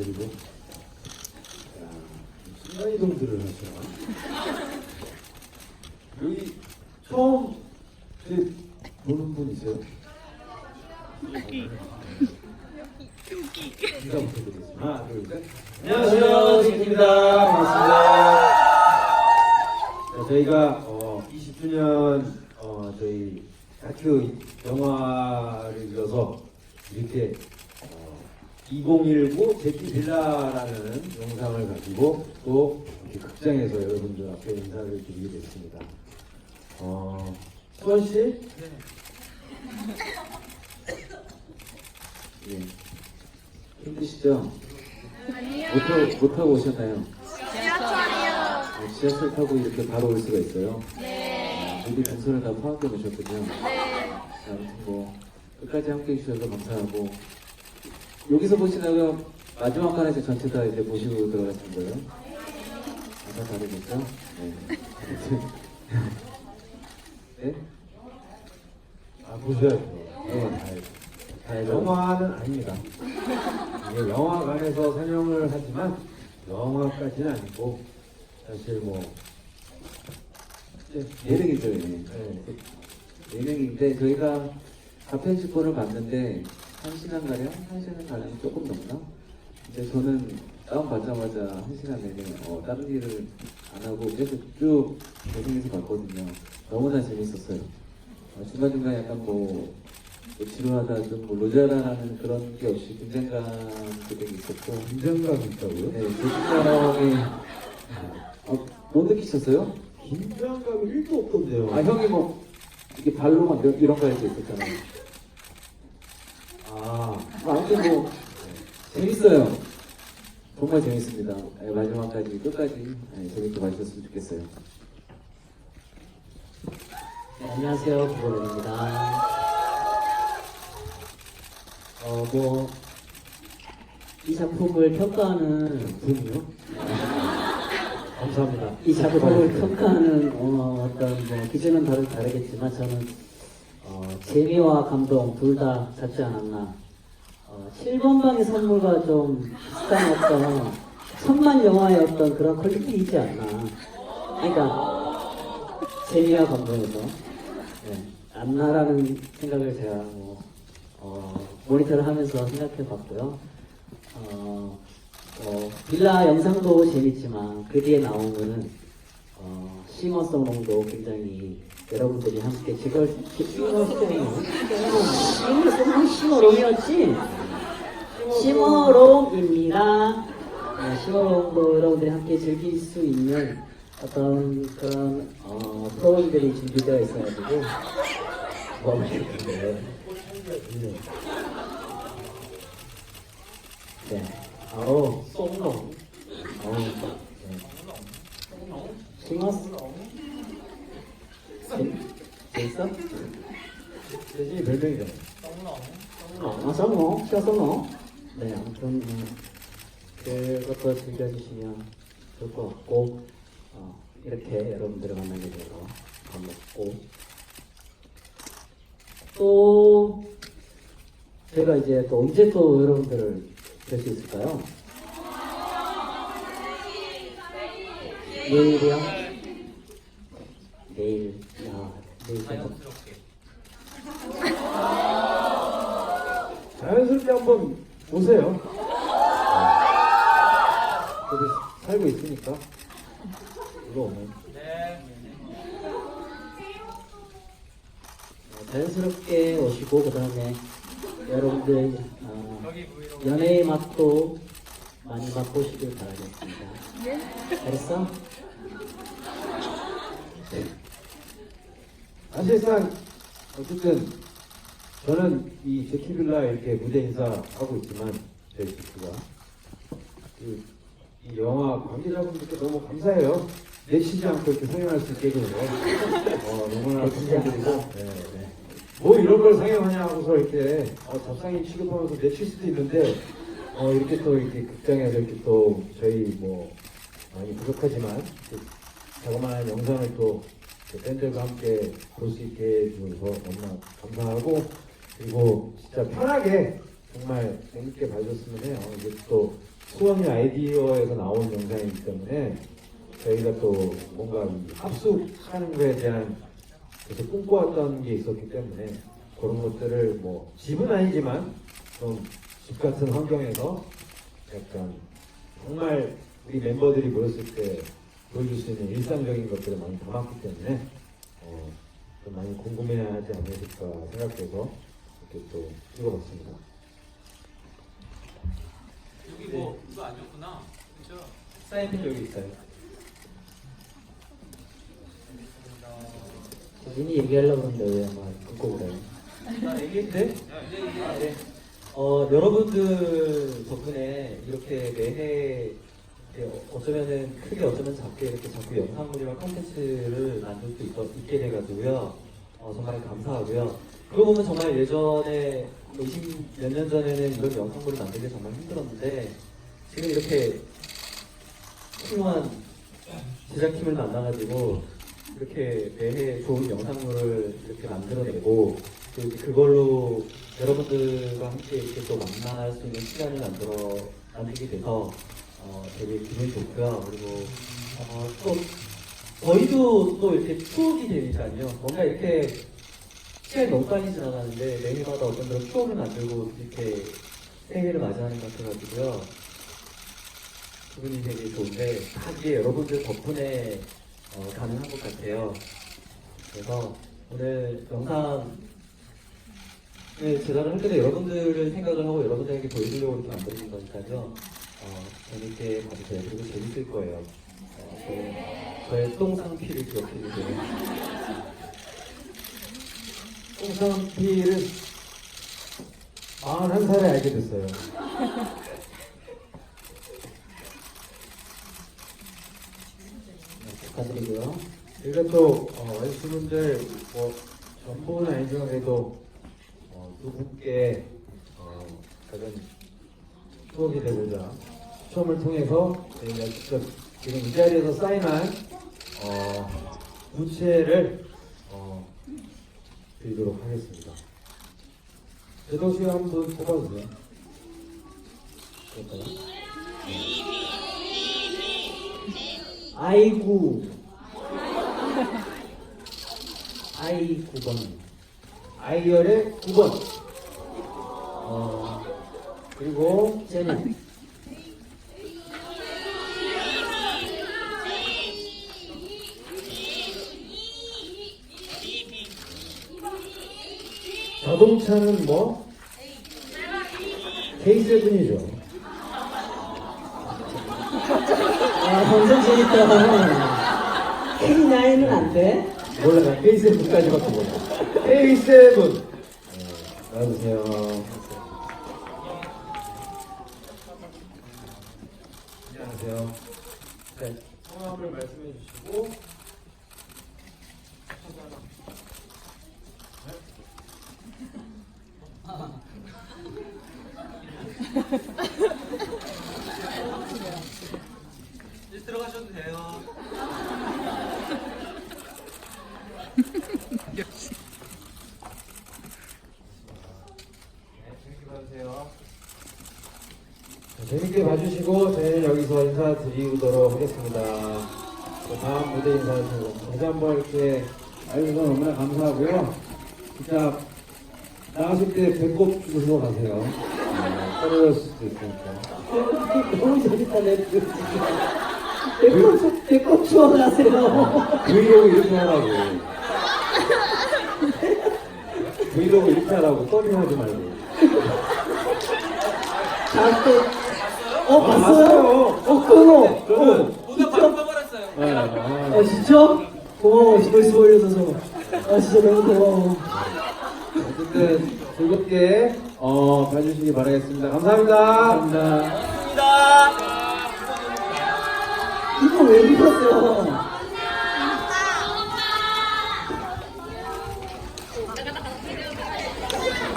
감사드리고. 야, 순간이동들을 하시나 여기 처음 제 보는 분 있어요? 인사 부탁드리겠습니다. 하나 둘셋. 안녕하세요. 진입니다 반갑습니다. 자, 저희가 어, 20주년 어, 저희 다큐 영화를 이어서 이렇게 어, 2019 제키 빌라라는 영상을 가지고 또 극장에서 여러분들 앞에 인사를 드리게 됐습니다. 어, 수원 씨? 예. 힘드시죠? 못, 타, 못 타고 오셨나요? 지하철이요. 어, 지하철 타고 이렇게 바로 올 수가 있어요? 네. 모두 동선을 다 파악해 놓으셨군요. 네. 아무튼 뭐 끝까지 함께 해주셔서 감사하고 여기서 보시다가 마지막 칸에서 전체 다 이제 보시고 들어가신 거예요? 아까 다르겠죠? 네. 네? 아 보셔야죠. 네. 다 영화는 아닙니다. 이게 영화관에서 상영을 하지만 영화까지는 아니고 사실 뭐 예능이죠, 예능. 네. 예능인데 저희가 가편식권을 봤는데 한 시간 가량, 한 시간 가량 조금 넘나? 근데 저는 다운 받자마자 한 시간 내내 어, 다른 일을 안 하고 계속 쭉 계속해서 봤거든요. 너무나 재밌었어요. 어, 중간중간 약간 뭐, 뭐 지루하다 좀뭐 로자라는 그런 게 없이 긴장감도 되게 있었고 긴장감 있다고요? 네, 조심사랑이 어, 못 느끼셨어요? 긴장감이 1도 없던데요. 아 형이 뭐 이게 발로만 이런, 이런 거 할 때 있었잖아요. 아, 아무튼 뭐 재밌어요. 정말 재밌습니다. 네, 마지막까지 끝까지 네, 재밌게 봐주셨으면 좋겠어요. 네, 안녕하세요. 구로입니다. 어, 뭐, 이 작품을 평가하는 분이요? 감사합니다. 이 작품을 평가하는 어, 어떤 뭐 기준은 다르, 다르겠지만 저는 어, 재미와 감동 둘 다 잡지 않았나. 어, 7번 방의 선물과 좀 비슷한 어떤 천만 영화의 어떤 그런 퀄리티이지 않나. 그러니까 재미와 감동에서 네, 안나라는 생각을 제가 뭐, 어, 모니터를 하면서 생각해 봤고요. 어, 어, 빌라 영상도 재밌지만 그 뒤에 나온 거는 어, 시머송롱도 굉장히 여러분들이 함께 시머송롱 시머송롱 시머롱이었지? 시머롱입니다. 네, 시머롱도 여러분들이 함께 즐길 수 있는 어떤 그런 어, 프로그램들이 준비되어 있어가지고. 뭐 이렇게 네. 아우, 송롱. 아 싱어스. 재밌어? 대신이 별명이죠. 아. 시어 송롱. 네, 아무튼, 음, 그것도 즐겨주시면 좋을 것 같고, 어, 이렇게 여러분들을 만나게 돼서 반갑고, 또, 제가 이제 또 언제 또 여러분들을 뵐 수 있을까요? 내일이요? 내일, 야, 내일 좀 자연스럽게 한번 오세요. 저도 살고 있으니까. 이거 오면. 어, 자연스럽게 오시고 그 다음에 여러분들 어, 연애의 맛도 많이 맛보시길 바라겠습니다. 잘했어? 사실상, 어쨌든, 저는 이 제키빌라 이렇게 무대 인사하고 있지만, 저희 제키가. 그, 이 영화 관계자분들께 너무 감사해요. 내치지 않고 이렇게 상영할 수 있게 해줘서. 어, 너무나 감사드리고. 네, 네. 뭐 이런 걸 상영하냐 하고서 이렇게 어, 잡상인 취급하면서 내칠 수도 있는데 어, 이렇게 또 이렇게 극장에서 이렇게 또 저희 뭐 많이 부족하지만 자그마한 영상을 또 팬들과 함께 볼 수 있게 해주셔서 너무나 감사하고 그리고 진짜 편하게 정말 재밌게 봐줬으면 해요. 이게 또 수원이 아이디어에서 나온 영상이기 때문에 저희가 또 뭔가 이 합숙하는 거에 대한 계속 꿈꿔왔던 게 있었기 때문에 그런 것들을 뭐 집은 아니지만 좀 집 같은 환경에서 약간 정말 우리 멤버들이 모였을 때 보여줄 수 있는 일상적인 것들을 많이 담았기 때문에 어, 좀 많이 궁금해하지 않으실까 생각해서 이렇게 또 찍어봤습니다. 여기 뭐 이거 안 줬구나. 그죠? 사인펜 여기 있어요. 본인이 얘기하려고 그러는데 왜막 끊고 그래요? 나 얘기했대? 야, 이제 네. 어, 여러분들 덕분에 이렇게 매해 어쩌면은 크게 어쩌면 작게 이렇게 자꾸 영상물이나 콘텐츠를 만들 수 있, 있게 돼가지고요. 어, 정말 감사하고요. 그러고 보면 정말 예전에 20 몇 년 전에는 이런 영상물을 만들기 정말 힘들었는데 지금 이렇게 훌륭한 제작팀을 만나가지고 이렇게 매해 좋은 영상물을 이렇게 만들어내고 그걸로 여러분들과 함께 이렇게 또 만날 수 있는 시간을 만들어 만들게 돼서 어, 되게 기분이 좋고요. 그리고 어, 또 저희도 또 이렇게 추억이 되니까요. 뭔가 이렇게 시간이 너무 빨리 지나가는데 매해마다 어떤 그런 추억을 만들고 이렇게 생일을 맞이하는 것 같아가지고요. 기분이 되게 좋은데 다 이게 여러분들 덕분에 어, 가능한 것 같아요. 그래서 오늘 영상 을 제작을 할 때도 여러분들을 생각을 하고 여러분들에게 보여주려고 이렇게 만드는 거니까요. 어, 재밌게 봐주세요. 그리고 재밌을 거예요. 어, 저의, 저의 똥상피를 기억해주세요. 홍성필은 41살에 알게 됐어요. 네, 축하드리고요. 저희가 또 어, 와이프분들 뭐 전부는 아니지만 그래도 분께 어, 작은 추억이 되고자 추첨을 통해서 저희가 직접 지금 이 자리에서 사인한 어, 부채를 어, 드리도록 하겠습니다. 제도 씨 한번 뽑아주세요. 그럴까요? 아이구. 아이 9번. 아이열의 9번 어, 그리고 쟤는 자동차는 뭐? K7이죠. 아, 완전 재밌다. K9은 안 돼? 몰라, 나 K7까지밖에 몰라. K7! 네, 나와주세요. 안녕하세요. 네, 성함을 말씀해 주시고. 이제 들어가셔도 돼요. 네, 재밌게 봐주세요. 자, 재밌게 봐주시고 저희는 여기서 인사드리도록 하겠습니다. 또 다음 무대 인사하시고 다시 한번 이렇게 알려주셔서 너무나 감사하고요. 진짜 나가실 때 배꼽 주고 가세요. 네, 떨어질 수도 있으니까. 너무 재밌다, 내 배꼽, 배꼽 추워가세요. 브이로그 이렇게 하라고. 브이로그 이렇게 하라고 서빙하지 말고. 자꾸. 어, 아, 봤어요? 봤어요. 어, 끊어. 어, 오늘 바로 떠버렸어요. 네, 아, 아, 진짜? 고마워, 벌써 올려줘서. 아, 진짜 너무 고마워. 어쨌든 즐겁게 어, 봐주시기 바라겠습니다. 감사합니다. 감사합니다. 감사합니다. 이거 왜 입었어?